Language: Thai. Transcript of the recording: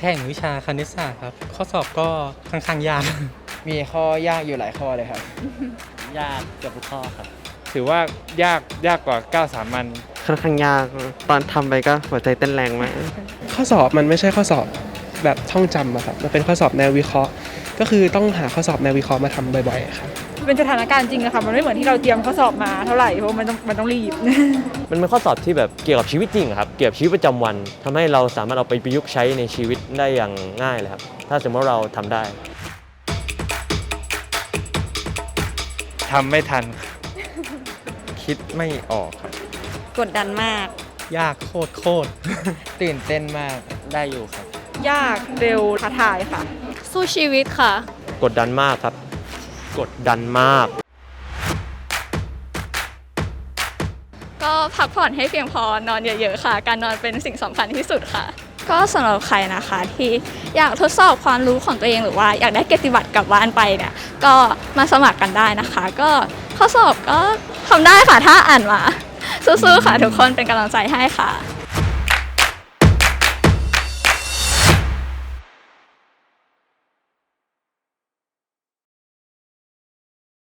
ข่งวิชาคณิตศาสตร์ครับ ข้อสอบก็ค่อนข้างยาก มีข้อยากอยู่หลายข้อเลยครับ ยากเกือบทุกข้อครับ ถือว่ายากยากกว่า9สามัญค่อนข้างยากตอนทำไปก็หัวใจเต้นแรงมากข้อสอบมันไม่ใช่ข้อสอบแบบท่องจำอะครับมันเป็นข้อสอบแนววิเคราะห์ ก็คือต้องหาข้อสอบแนววิเคราะห์มาทำบ่อยๆอะครับ เป็นสถานการณ์จริงอะค่ะมันไม่เหมือนที่เราเตรียมข้อสอบมาเท่าไหร่เพราะมันต้องมันต้องรีบ มันเป็นข้อสอบที่แบบเกี่ยวกับชีวิตจริงอะครับ เกี่ยวกับชีวิตประจำวันทำให้เราสามารถเอาไปประยุกต์ใช้ในชีวิตได้อย่างง่ายเลยครับ ถ้าสมมติว่าเราทำได้ ทำไม่ทันคิดไม่ออกครับ กดดันมาก ยากโคตรโคตร ตื่นเต้นมากได้อยู่ครับ ยากเร็วท้าทายค่ะ สู้ชีวิตค่ะ กดดันมากครับ กดดันมาก ก็พักผ่อนให้เพียงพอนอนเยอะๆค่ะ การนอนเป็นสิ่งสำคัญที่สุดค่ะ ก็สำหรับใครนะคะที่อยากทดสอบความรู้ของตัวเองหรือว่าอยากได้เกียรติบัตรกลับบ้านไปเนี่ยก็มาสมัครกันได้นะคะ ก็ข้อสอบก็ทำได้ค่ะถ้าอ่านมาสู้ๆค่ะทุกคนเป็นกำลังใจให้ค่ะ